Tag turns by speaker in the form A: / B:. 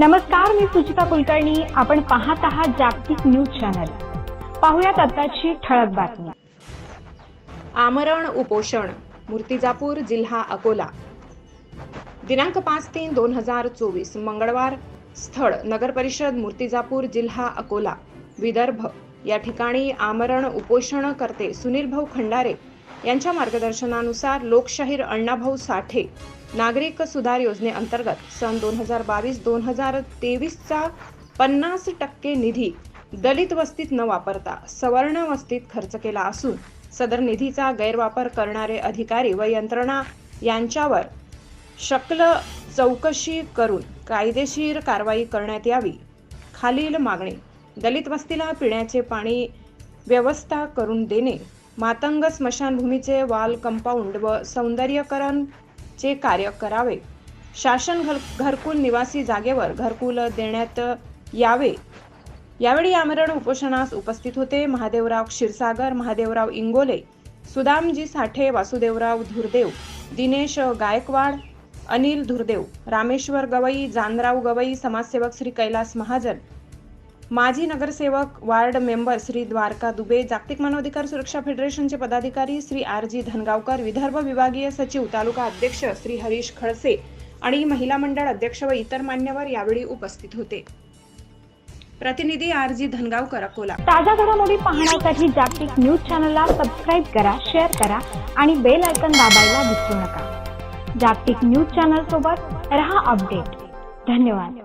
A: नमस्कार मी सुचिता कुलकर्णी. आपण पाहत आहात जागतिक न्यूज चॅनल. पाहुयात आताची ठळक बातमी.
B: आमरण उपोषण. मूर्तिजापूर जिल्हा अकोला. दिनांक पाच तीन दोन हजार चोवीस मंगळवार स्थळ नगर परिषद मूर्तिजापूर जिल्हा अकोला. विदर्भ. या ठिकाणी आमरण उपोषण करते सुनील भाऊ खंडारे यांच्या मार्गदर्शनानुसार लोकशाहीर अण्णाभाऊ साठे नागरिक सुधार योजनेअंतर्गत सन दोन हजार बावीस दोन हजार तेवीसचा पन्नास टक्के निधी दलित वस्तीत न वापरता सवर्ण वस्तीत खर्च केला असून सदर निधीचा गैरवापर करणारे अधिकारी व यंत्रणा यांच्यावर शकल चौकशी करून कायदेशीर कारवाई करण्यात यावी. खालील मागणी दलित वस्तीला पिण्याचे पाणी व्यवस्था करून देणे मातंग स्मशानभूमीचे वाल कंपाऊंड व सौंदर्यकरणचे कार्य करावे. शासन घर घरकुल निवासी जागेवर घरकुल देण्यात यावे. यावेळी आमरण उपोषणास उपस्थित होते महादेवराव क्षीरसागर महादेवराव इंगोले सुदामजी साठे वासुदेवराव धुरदेव दिनेश गायकवाड अनिल धुरदेव रामेश्वर गवई जानराव गवई समाजसेवक श्री कैलास महाजन माजी नगरसेवक वार्ड मेंबर श्री द्वारका दुबे जागतिक मानवाधिकार सुरक्षा फेडरेशनचे पदाधिकारी श्री आर जी धनगावकर विदर्भ विभागीय सचिव तालुका अध्यक्ष श्री हरीश खळसे आणि महिला मंडळ अध्यक्ष व इतर मान्यवर यावेळी उपस्थित होते. प्रतिनिधी आर जी धनगावकर अकोला.
A: ताज्या घडामोडी पाहण्यासाठी जागतिक न्यूज चॅनलला सबस्क्राईब करा शेअर करा आणि बेल आयकन दाबायला विसरू नका. जागतिक न्यूज चॅनल सोबत रहा अपडेट. धन्यवाद.